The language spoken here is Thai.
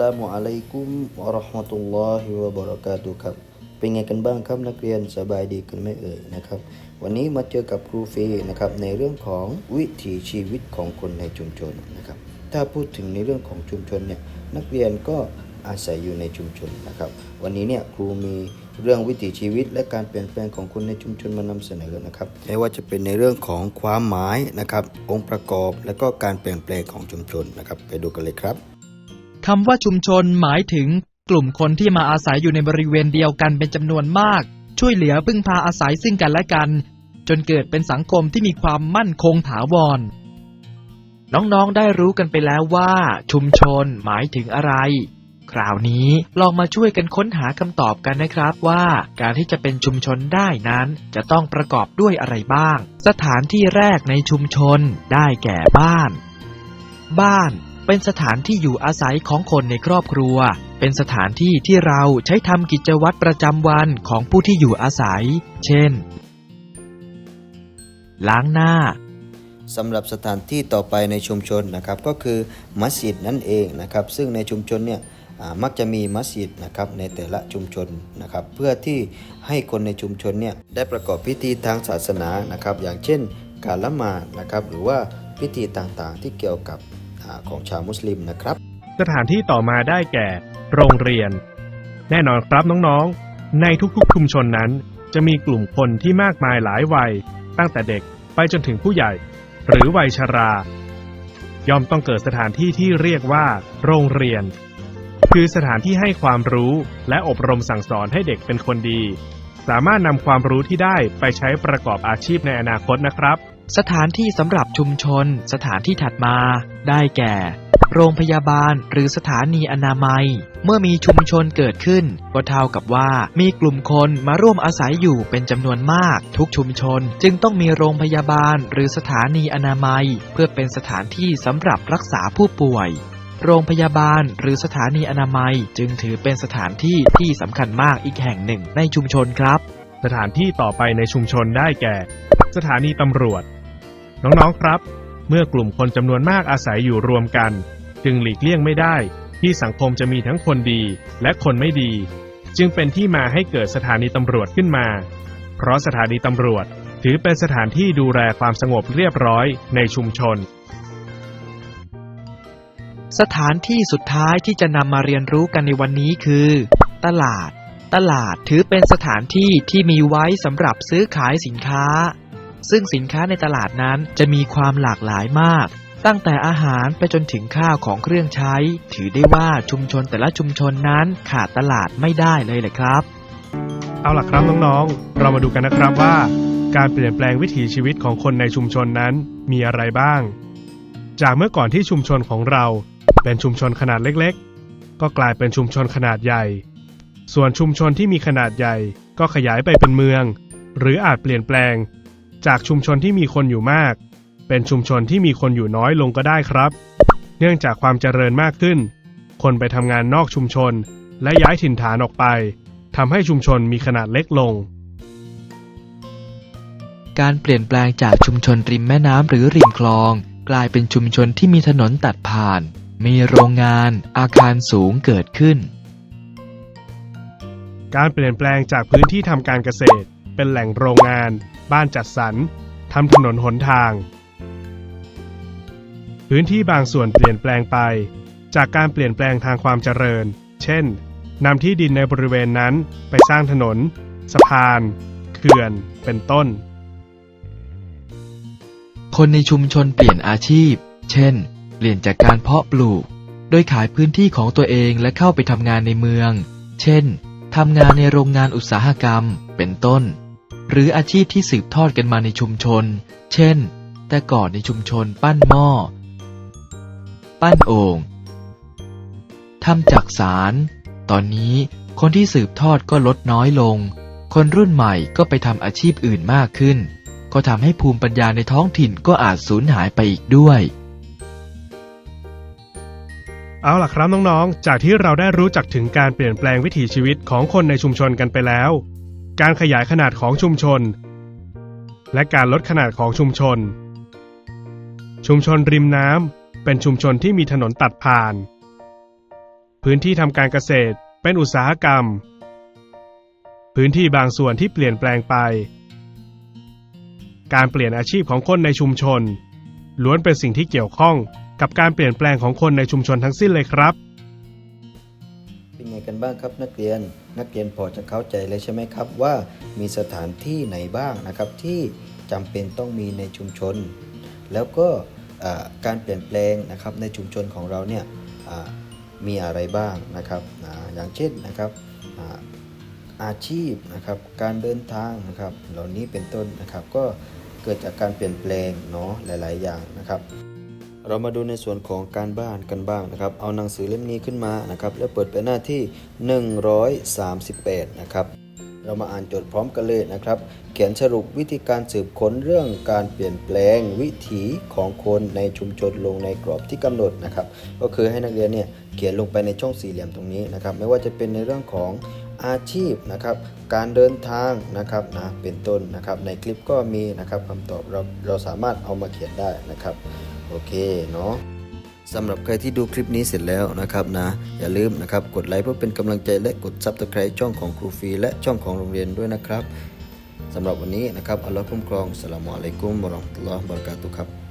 ลามุอะลัยกุมวะราะห์มะตุลลอฮิวะบะเราะกาตุครับ เป็นไงกันบ้างครับนักเรียนสบายดีกันไหมเอ่ยนะครับ วันนี้มาเจอกับครูฟย์นะครับในเรื่องของวิถีชีวิตของคนในชุมชนนะครับ ถ้าพูดถึงในเรื่องของชุมชนเนี่ยนักเรียนก็อาศัยอยู่ในชุมชนนะครับ วันนี้เนี่ยครูมีเรื่องวิถีชีวิตและการเปลี่ยนแปลงของคนในชุมชนมานำเสนอนะครับไม่ว่าจะเป็นในเรื่องของความหมายนะครับ องค์ประกอบและก็การเปลี่ยนแปลงของชุมชนนะครับ ไปดูกันเลยครับ คำว่าชุมชนหมายถึงกลุ่มคนที่มาอาศัยอยู่ในบริเวณเดียวกันเป็นจำนวนมาก ช่วยเหลือพึ่งพาอาศัยซึ่งกันและกัน จนเกิดเป็นสังคมที่มีความมั่นคงถาวร น้องๆ ได้รู้กันไปแล้วว่า ชุมชนหมายถึงอะไร คราวนี้ลองมาช่วยกันค้นหาคำตอบกันนะครับว่า การที่จะเป็นชุมชนได้นั้น จะต้องประกอบด้วยอะไรบ้าง สถานที่แรกในชุมชนได้แก่บ้าน บ้าน เป็นสถานที่อยู่อาศัยของคนในครอบครัว เป็นสถานที่ที่เราใช้ทำกิจวัตรประจำวันของผู้ที่อยู่อาศัย เช่น ล้างหน้าสำหรับสถานที่ต่อไปในชุมชนนะครับก็คือมัสยิดนั่นเองนะครับ ซึ่งในชุมชนเนี่ยมักจะมีมัสยิดนะครับในแต่ละชุมชนนะครับ เพื่อที่ให้คนในชุมชนเนี่ยได้ประกอบพิธีทางศาสนานะครับ อย่างเช่นการละหมาดนะครับ หรือว่าพิธีต่างๆที่เกี่ยวกับ ของชาวมุสลิมนะครับ สถานที่ต่อมาได้แก่ โรงเรียน แน่นอนครับน้องๆ ในทุกๆชุมชนนั้น จะมีกลุ่มคนที่มากมายหลายวัย ตั้งแต่เด็กไปจนถึงผู้ใหญ่ หรือวัยชรา ย่อมต้องเกิดสถานที่ที่เรียกว่า โรงเรียน คือสถานที่ให้ความรู้และอบรมสั่งสอนให้เด็กเป็นคนดี สามารถนำความรู้ที่ได้ไปใช้ประกอบอาชีพในอนาคตนะครับ สถานที่สำหรับชุมชน สถานที่ถัดมา ได้แก่ โรงพยาบาลหรือสถานีอนามัย เมื่อมีชุมชนเกิดขึ้น ก็เท่ากับว่ามีกลุ่มคนมาร่วมอาศัยอยู่เป็นจำนวนมาก ทุกชุมชนจึงต้องมีโรงพยาบาลหรือสถานีอนามัย เพื่อเป็นสถานที่สำหรับรักษาผู้ป่วยโรงพยาบาลหรือสถานีอนามัยจึงถือเป็นสถานที่ที่สำคัญมากอีกแห่งหนึ่งในชุมชนครับ สถานที่ต่อไปในชุมชนได้แก่ สถานีตำรวจ น้องๆครับ เมื่อกลุ่มคนจำนวนมากอาศัยอยู่รวมกัน จึงหลีกเลี่ยงไม่ได้ ที่สังคมจะมีทั้งคนดีและคนไม่ดี จึงเป็นที่มาให้เกิดสถานีตำรวจขึ้นมา เพราะสถานีตำรวจถือเป็นสถานที่ดูแลความสงบเรียบร้อยในชุมชน สถานที่สุดท้ายที่จะนำมาเรียนรู้กันในวันนี้คือ ตลาด ตลาดถือเป็นสถานที่ที่มีไว้สำหรับซื้อขายสินค้า ซึ่งสินค้าในตลาดนั้นจะมีความหลากหลายมาก ตั้งแต่อาหารไปจนถึงข้าวของเครื่องใช้ ถือได้ว่าชุมชนแต่ละชุมชนนั้นขาดตลาดไม่ได้เลยแหละครับ เอาล่ะครับน้องๆ เรามาดูกันนะครับว่า การเปลี่ยนแปลงวิถีชีวิตของคนในชุมชนนั้นมีอะไรบ้าง จากเมื่อก่อนที่ชุมชนของเรา เป็นชุมชนขนาดเล็กๆ ก็กลายเป็นชุมชนขนาดใหญ่ ส่วนชุมชนที่มีขนาดใหญ่ก็ขยายไปเป็นเมือง หรืออาจเปลี่ยนแปลง จากชุมชนที่มีคนอยู่มาก เป็นชุมชนที่มีคนอยู่น้อยลงก็ได้ครับ เนื่องจากความเจริญมากขึ้น คนไปทำงานนอกชุมชน และย้ายถิ่นฐานออกไปทำให้ชุมชนมีขนาดเล็กลง การเปลี่ยนแปลงจากชุมชนริมแม่น้ำหรือริมคลอง กลายเป็นชุมชนที่มีถนนตัดผ่าน มีโรงงาน อาคารสูงเกิดขึ้น การเปลี่ยนแปลงจากพื้นที่ทำการเกษตร เป็นแหล่งโรงงาน บ้านจัดสรรทำถนนหนทาง พื้นที่บางส่วนเปลี่ยนแปลงไป จากการเปลี่ยนแปลงทางความเจริญ เช่นนำที่ดินในบริเวณนั้นไปสร้างถนน สะพาน เขื่อน เป็นต้น คนในชุมชนเปลี่ยนอาชีพ เช่น เปลี่ยนจากการเพาะปลูก โดยขายพื้นที่ของตัวเองและเข้าไปทำงานในเมือง เช่นทำงานในโรงงานอุตสาหกรรม เป็นต้น หรืออาชีพที่สืบทอดกันมาในชุมชน เช่น แต่ก่อนในชุมชนปั้นหม้อ ปั้นโอ่งทำจักสาร ตอนนี้คนที่สืบทอดก็ลดน้อยลง คนรุ่นใหม่ก็ไปทำอาชีพอื่นมากขึ้น ก็ทำให้ภูมิปัญญาในท้องถิ่นก็อาจสูญหายไปอีกด้วย เอาล่ะครับน้องๆ จากที่เราได้รู้จักถึงการเปลี่ยนแปลงวิถีชีวิตของคนในชุมชนกันไปแล้ว การขยายขนาดของชุมชน และการลดขนาดของชุมชน ชุมชนริมน้ำเป็นชุมชนที่มีถนนตัดผ่าน พื้นที่ทำการเกษตรเป็นอุตสาหกรรม พื้นที่บางส่วนที่เปลี่ยนแปลงไป การเปลี่ยนอาชีพของคนในชุมชน ล้วนเป็นสิ่งที่เกี่ยวข้องกับการเปลี่ยนแปลงของคนในชุมชนทั้งสิ้นเลยครับ กันบ้างครับนักเรียน นักเรียนพอจะเข้าใจเลยใช่ไหมครับว่ามีสถานที่ไหนบ้างนะครับที่จำเป็นต้องมีในชุมชน แล้วก็การเปลี่ยนแปลงนะครับในชุมชนของเราเนี่ยมีอะไรบ้างนะครับออย่างเช่นนะครับอาชีพนะครับการเดินทางนะครับเหล่านี้เป็นต้นนะครับก็เกิดจากการเปลี่ยนแปลงเนาะหลาย ๆ อย่างนะครับ เรามาดูในส่วนของการบ้านกันบ้างนะครับ เอาหนังสือเล่มนี้ขึ้นมานะครับ แล้วเปิดไปหน้าที่ 138 นะครับ เรามาอ่านโจทย์พร้อมกันเลยนะครับ เขียนสรุปวิธีการสืบค้นเรื่องการเปลี่ยนแปลงวิถีของคนในชุมชนลงในกรอบที่กำหนดนะครับ ก็คือให้นักเรียนเนี่ยเขียนลงไปในช่องสี่เหลี่ยมตรงนี้นะครับ ไม่ว่าจะเป็นในเรื่องของอาชีพนะครับการเดินทางนะครับนะเป็นต้นนะครับ ในคลิปก็มีนะครับคำตอบเราเราสามารถเอามาเขียนได้นะครับ โอเคเนาะสำหรับใครที่ดูคลิปนี้เสร็จแล้วนะครับนะอย่าลืมนะครับกดไลค์เพื่อเป็นกำลังใจและกด Subscribe ช่องของครูฟรีและช่องของโรงเรียนด้วยนะครับสำหรับวันนี้นะครับอัลลอฮ์คุ้มครองสลามอะลัยกุมบรอมตุลลอฮ์บราะกาตุครับ